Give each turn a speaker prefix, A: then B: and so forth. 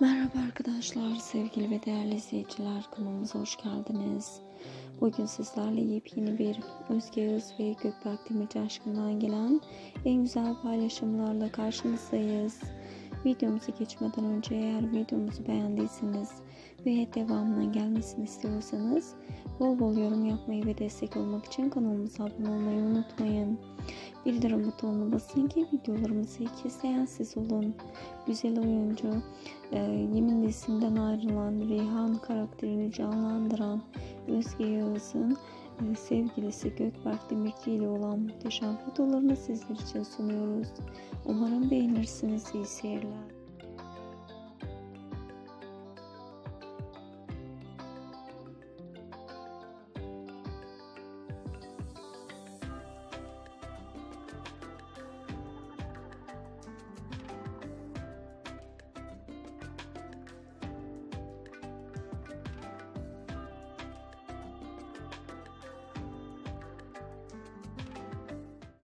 A: Merhaba arkadaşlar, sevgili ve değerli izleyiciler kanalımıza hoş geldiniz. Bugün sizlerle yepyeni bir Özge Yağız ve Gökberk Demirci aşkından gelen en güzel paylaşımlarla karşınızdayız. Videomuza geçmeden önce eğer videomuzu beğendiyseniz ve devamının gelmesini istiyorsanız bol bol yorum yapmayı ve destek olmak için kanalımıza abone olmayı unutmayın. Bildirim butonuna basın ki videolarımızı ilk izleyen siz olun. Güzel oyuncu, e, Yemin dizisinden ayrılan Reyhan karakterini canlandıran Özge Yağız'ın e, sevgilisi Gökberk Demirci ile olan muhteşem fotolarını sizler için sunuyoruz. Umarım beğenirsiniz. İyi seyirler.